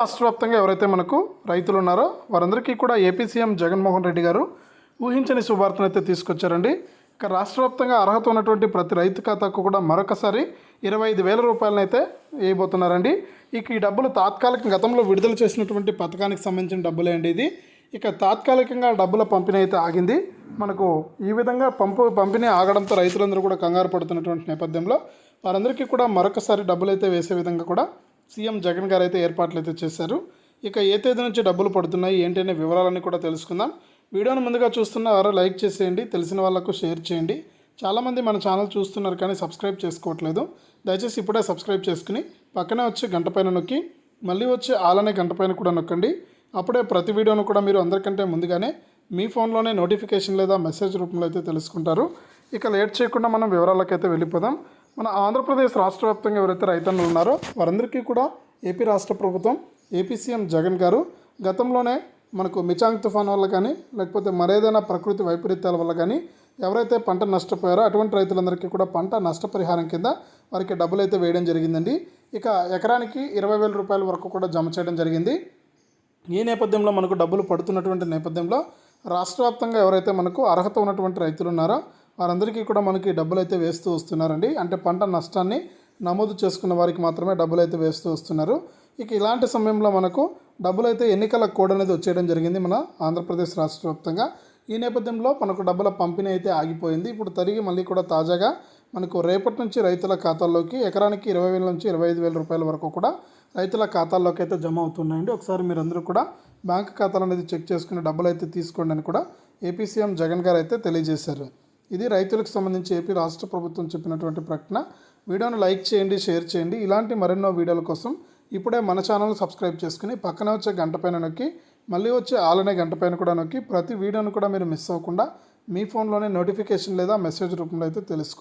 రాష్ట్ర వ్యాప్తంగా ఎవరైతే మనకు రైతులు ఉన్నారో వారందరికీ కూడా ఏపీ సీఎం జగన్మోహన్ రెడ్డి గారు ఊహించని శుభార్తను అయితే తీసుకొచ్చారండి. ఇక రాష్ట్ర వ్యాప్తంగా అర్హత ఉన్నటువంటి ప్రతి రైతు ఖాతాకు కూడా మరొకసారి ఇరవై ఐదు వేల రూపాయలను అయితే వేయబోతున్నారండి. ఇక ఈ డబ్బులు తాత్కాలిక గతంలో విడుదల చేసినటువంటి పథకానికి సంబంధించిన డబ్బులే అండి ఇది. ఇక తాత్కాలికంగా డబ్బుల పంపిణీ అయితే ఆగింది. మనకు ఈ విధంగా పంపు పంపిణీ ఆగడంతో రైతులందరూ కూడా కంగారు పడుతున్నటువంటి నేపథ్యంలో వారందరికీ కూడా మరొకసారి డబ్బులు అయితే వేసే విధంగా కూడా సీఎం జగన్ గారు అయితే ఏర్పాట్లు అయితే చేశారు. ఇక ఏ తేదీ నుంచి డబ్బులు పడుతున్నాయి ఏంటి అనే వివరాలన్నీ కూడా తెలుసుకుందాం. వీడియోను ముందుగా చూస్తున్న వారు లైక్ చేసేయండి తెలిసిన వాళ్ళకు షేర్ చేయండి. చాలామంది మన ఛానల్ చూస్తున్నారు కానీ సబ్స్క్రైబ్ చేసుకోవట్లేదు. దయచేసి ఇప్పుడే సబ్స్క్రైబ్ చేసుకుని పక్కనే వచ్చి గంట పైన నొక్కి మళ్ళీ వచ్చి ఆలనే గంట పైన కూడా నొక్కండి. అప్పుడే ప్రతి వీడియోను కూడా మీరు అందరికంటే ముందుగానే మీ ఫోన్లోనే నోటిఫికేషన్ లేదా మెసేజ్ రూపంలో అయితే తెలుసుకుంటారు. ఇక లేట్ చేయకుండా మనం వివరాలకైతే వెళ్ళిపోదాం. మన ఆంధ్రప్రదేశ్ రాష్ట్ర వ్యాప్తంగా ఎవరైతే రైతన్నులు ఉన్నారో వారందరికీ కూడా ఏపీ రాష్ట్ర ప్రభుత్వం ఏపీ సీఎం జగన్ గారు గతంలోనే మనకు మిచాంగ్ తుఫాన్ వల్ల కానీ లేకపోతే మరేదైనా ప్రకృతి వైపరీత్యాల వల్ల కానీ ఎవరైతే పంట నష్టపోయారో అటువంటి రైతులందరికీ కూడా పంట నష్టపరిహారం కింద వారికి డబ్బులు అయితే వేయడం జరిగిందండి. ఇక ఎకరానికి ఇరవై వేల రూపాయల వరకు కూడా జమ చేయడం జరిగింది. ఈ నేపథ్యంలో మనకు డబ్బులు పడుతున్నటువంటి నేపథ్యంలో రాష్ట్ర వ్యాప్తంగా ఎవరైతే మనకు అర్హత ఉన్నటువంటి రైతులు ఉన్నారో వారందరికీ కూడా మనకి డబ్బులు అయితే వేస్తూ వస్తున్నారండి. అంటే పంట నష్టాన్ని నమోదు చేసుకున్న వారికి మాత్రమే డబ్బులు అయితే వేస్తూ వస్తున్నారు. ఇక ఇలాంటి సమయంలో మనకు డబ్బులు అయితే ఎన్నికల కోడ్ అనేది వచ్చేయడం జరిగింది మన ఆంధ్రప్రదేశ్ రాష్ట్ర వ్యాప్తంగా ఈ నేపథ్యంలో మనకు డబ్బుల పంపిణీ అయితే ఆగిపోయింది. ఇప్పుడు తిరిగి మళ్ళీ కూడా తాజాగా మనకు రేపటి నుంచి రైతుల ఖాతాల్లోకి ఎకరానికి ఇరవై వేల నుంచి ఇరవై ఐదు వేల రూపాయల వరకు కూడా రైతుల ఖాతాల్లోకి అయితే జమ అవుతున్నాయండి. ఒకసారి మీరందరూ కూడా బ్యాంక్ ఖాతాలు అనేది చెక్ చేసుకుని డబ్బులు అయితే తీసుకోండి అని కూడా ఏపీ సీఎం జగన్ గారు అయితే తెలియజేశారు. ఇది రైతులకు సంబంధించి ఏపీ రాష్ట్ర ప్రభుత్వం చెప్పినటువంటి ప్రకటన. వీడియోను లైక్ చేయండి షేర్ చేయండి. ఇలాంటి మరెన్నో వీడియోల కోసం ఇప్పుడే మన ఛానల్ సబ్స్క్రైబ్ చేసుకుని పక్కన వచ్చే గంట పైన నొక్కి మళ్ళీ వచ్చే ఆలనే గంట పైన కూడా నొక్కి ప్రతి వీడియోను కూడా మీరు మిస్ అవ్వకుండా మీ ఫోన్లోనే నోటిఫికేషన్ లేదా మెసేజ్ రూపంలో అయితే తెలుసుకో